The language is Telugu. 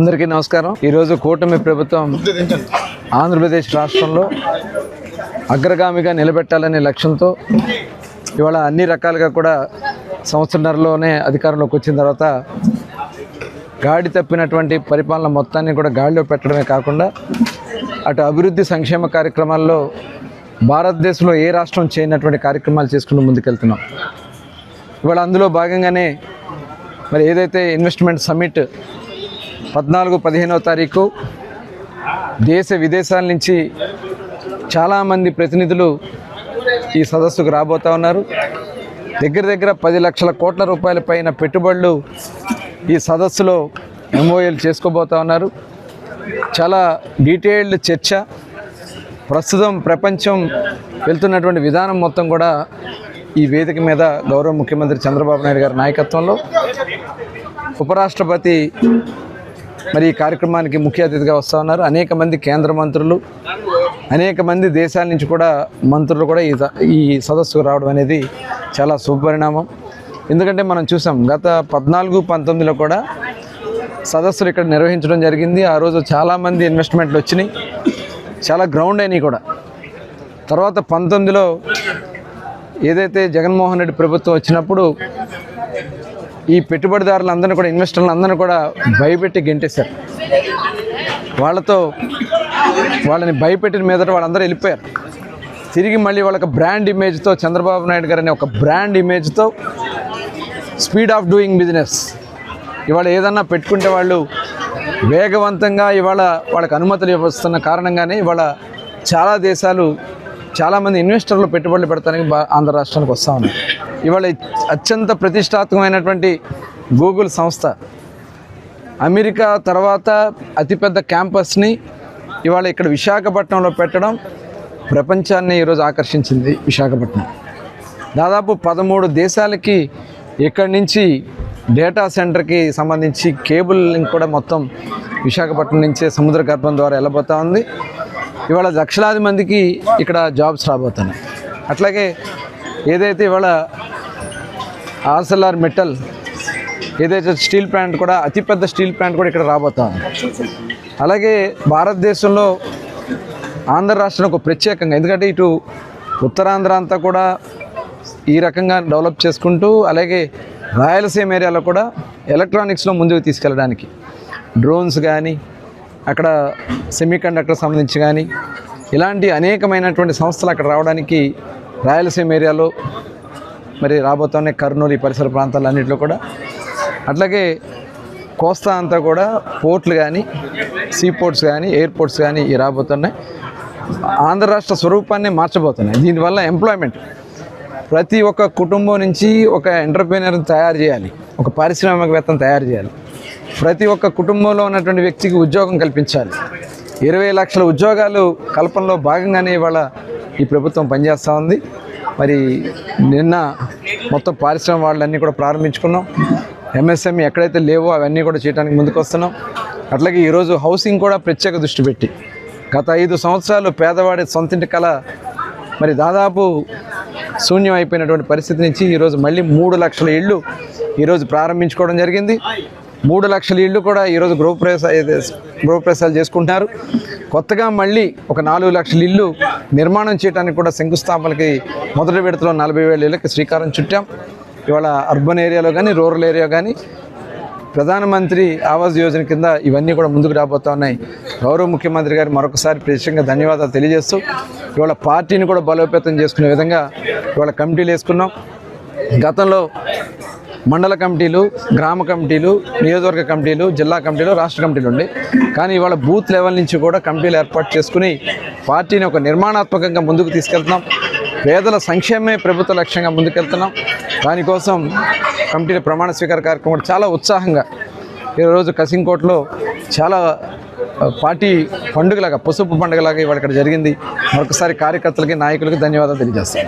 అందరికీ నమస్కారం. ఈరోజు కూటమి ప్రభుత్వం ఆంధ్రప్రదేశ్ రాష్ట్రంలో అగ్రగామిగా నిలబెట్టాలనే లక్ష్యంతో ఇవాళ అన్ని రకాలుగా కూడా సంవత్సరంలోనే అధికారంలోకి వచ్చిన తర్వాత గాడి తప్పినటువంటి పరిపాలన మొత్తాన్ని కూడా గాడిలో పెట్టడమే కాకుండా అటు అభివృద్ధి సంక్షేమ కార్యక్రమాల్లో భారతదేశంలో ఏ రాష్ట్రం చేయనటువంటి కార్యక్రమాలు చేసుకుంటూ ముందుకెళ్తున్నాం. ఇవాళ అందులో భాగంగానే మరి ఏదైతే ఇన్వెస్ట్మెంట్ సమ్మిట్ పద్నాలుగు పదిహేనవ తారీఖు దేశ విదేశాల నుంచి చాలామంది ప్రతినిధులు ఈ సదస్సుకు రాబోతా ఉన్నారు. దగ్గర దగ్గర పది లక్షల కోట్ల రూపాయల పైన పెట్టుబడులు ఈ సదస్సులో ఎంఓఎల్ చేసుకోబోతా ఉన్నారు. చాలా డీటెయిల్డ్ చర్చ. ప్రస్తుతం ప్రపంచం వెళ్తున్నటువంటి విధానం మొత్తం కూడా ఈ వేదిక మీద గౌరవ ముఖ్యమంత్రి చంద్రబాబు నాయుడు గారి నాయకత్వంలో. ఉపరాష్ట్రపతి మరి ఈ కార్యక్రమానికి ముఖ్య అతిథిగా వస్తూ ఉన్నారు. అనేక మంది కేంద్ర మంత్రులు అనేక మంది దేశాల నుంచి కూడా మంత్రులు కూడా ఈ ఈ సదస్సుకు రావడం అనేది చాలా శుభపరిణామం. ఎందుకంటే మనం చూసాం గత పద్నాలుగు పంతొమ్మిదిలో కూడా సదస్సులు ఇక్కడ నిర్వహించడం జరిగింది. ఆ రోజు చాలామంది ఇన్వెస్ట్మెంట్లు వచ్చినాయి. చాలా గ్రౌండ్ అయినాయి కూడా. తర్వాత పంతొమ్మిదిలో ఏదైతే జగన్మోహన్ రెడ్డి ప్రభుత్వం వచ్చినప్పుడు ఈ పెట్టుబడిదారులందరినీ కూడా ఇన్వెస్టర్లు అందరినీ కూడా భయపెట్టి గెంటేశారు. వాళ్ళతో వాళ్ళని భయపెట్టిన మీదట వాళ్ళందరూ వెళ్ళిపోయారు. తిరిగి మళ్ళీ వాళ్ళకి బ్రాండ్ ఇమేజ్తో చంద్రబాబు నాయుడు గారు అనే ఒక బ్రాండ్ ఇమేజ్తో స్పీడ్ ఆఫ్ డూయింగ్ బిజినెస్. ఇవాళ ఏదన్నా పెట్టుకుంటే వాళ్ళు వేగవంతంగా ఇవాళ వాళ్ళకి అనుమతులు ఇవ్వస్తున్న కారణంగానే ఇవాళ చాలా దేశాలు చాలామంది ఇన్వెస్టర్లు పెట్టుబడులు పెడతానికి బా ఆంధ్ర రాష్ట్రానికి వస్తూ ఉన్నారు. ఇవాళ అత్యంత ప్రతిష్టాత్మకమైనటువంటి గూగుల్ సంస్థ అమెరికా తర్వాత అతిపెద్ద క్యాంపస్ని ఇవాళ ఇక్కడ విశాఖపట్నంలో పెట్టడం ప్రపంచాన్ని ఈరోజు ఆకర్షించింది విశాఖపట్నం. దాదాపు పదమూడు దేశాలకి ఇక్కడి నుంచి డేటా సెంటర్కి సంబంధించి కేబుల్ లింక్ కూడా మొత్తం విశాఖపట్నం నుంచే సముద్ర గర్భం ద్వారా వెళ్ళబోతా ఉంది. ఇవాళ లక్షలాది మందికి ఇక్కడ జాబ్స్ రాబోతున్నాయి. అట్లాగే ఏదైతే ఇవాళ ఆర్సెల్ఆర్ మెటల్ ఏదైతే స్టీల్ ప్లాంట్ కూడా అతిపెద్ద స్టీల్ ప్లాంట్ కూడా ఇక్కడ రాబోతా అలాగే భారతదేశంలో ఆంధ్ర రాష్ట్రం ఒక ప్రత్యేకంగా ఎందుకంటే ఇటు ఉత్తరాంధ్ర అంతా కూడా ఈ రకంగా డెవలప్ చేసుకుంటూ అలాగే రాయలసీమ ఏరియాలో కూడా ఎలక్ట్రానిక్స్లో ముందుకు తీసుకెళ్ళడానికి డ్రోన్స్ కానీ అక్కడ సెమీకండక్టర్ సంబంధించి కానీ ఇలాంటి అనేకమైనటువంటి సంస్థలు అక్కడ రావడానికి రాయలసీమ ఏరియాలో మరి రాబోతున్నాయి కర్నూలు ఈ పరిసర ప్రాంతాలన్నింటిలో కూడా అట్లాగే కోస్తా అంతా కూడా పోర్ట్లు కానీ సీ పోర్ట్స్ కానీ ఎయిర్పోర్ట్స్ కానీ ఇవి రాబోతున్నాయి. ఆంధ్ర రాష్ట్ర స్వరూపాన్ని మార్చబోతున్నాయి. దీనివల్ల ఎంప్లాయ్మెంట్ ప్రతి ఒక్క కుటుంబం నుంచి ఒక ఎంటర్ప్రీనర్ని తయారు చేయాలి. ఒక పారిశ్రామికవేత్తను తయారు చేయాలి. ప్రతి ఒక్క కుటుంబంలో ఉన్నటువంటి వ్యక్తికి ఉద్యోగం కల్పించాలి. ఇరవై లక్షల ఉద్యోగాలు కల్పనలో భాగంగానే ఇవాళ ఈ ప్రభుత్వం పనిచేస్తూ ఉంది. మరి నిన్న మొత్తం పారిశ్రామిక వాళ్ళన్నీ కూడా ప్రారంభించుకున్నాం. ఎంఎస్ఎంఈ ఎక్కడైతే లేవో అవన్నీ కూడా చేయడానికి ముందుకు వస్తున్నాం అట్లాగే ఈరోజు హౌసింగ్ కూడా ప్రత్యేక దృష్టి పెట్టి గత ఐదు సంవత్సరాలు పేదవాడి సొంతింటి కళ మరి దాదాపు శూన్యం అయిపోయినటువంటి పరిస్థితి నుంచి ఈరోజు మళ్ళీ మూడు లక్షల ఇళ్ళు ఈరోజు ప్రారంభించుకోవడం జరిగింది. మూడు లక్షల ఇళ్ళు కూడా ఈరోజు గృహప్రవేశ గృహప్రవేశాలు చేసుకుంటున్నారు. కొత్తగా మళ్ళీ ఒక నాలుగు లక్షల ఇళ్ళు నిర్మాణం చేయడానికి కూడా శంకుస్థాపనకి మొదటి విడతలో నలభై వేల ఇళ్ళకి శ్రీకారం చుట్టాం. ఇవాళ అర్బన్ ఏరియాలో కానీ రూరల్ ఏరియా కానీ ప్రధానమంత్రి ఆవాస్ యోజన కింద ఇవన్నీ కూడా ముందుకు రాబోతా ఉన్నాయి. గౌరవ ముఖ్యమంత్రి గారు మరొకసారి ప్రత్యేకంగా ధన్యవాదాలు తెలియజేస్తూ ఇవాళ పార్టీని కూడా బలోపేతం చేసుకునే విధంగా ఇవాళ కమిటీలు వేసుకున్నాం. గతంలో మండల కమిటీలు గ్రామ కమిటీలు నియోజకవర్గ కమిటీలు జిల్లా కమిటీలు రాష్ట్ర కమిటీలు ఉండే. కానీ ఇవాళ బూత్ లెవెల్ నుంచి కూడా కమిటీలు ఏర్పాటు చేసుకుని పార్టీని ఒక నిర్మాణాత్మకంగా ముందుకు తీసుకెళ్తున్నాం. పేదల సంక్షేమమే ప్రభుత్వ లక్ష్యంగా ముందుకెళ్తున్నాం. దానికోసం కమిటీల ప్రమాణ స్వీకార కార్యక్రమం కూడా చాలా ఉత్సాహంగా ఈరోజు కసింకోట్లో చాలా పార్టీ పండుగలాగా పసుపు పండుగలాగా ఇవాళ ఇక్కడ జరిగింది. మరొకసారి కార్యకర్తలకి నాయకులకి ధన్యవాదాలు తెలియజేస్తాను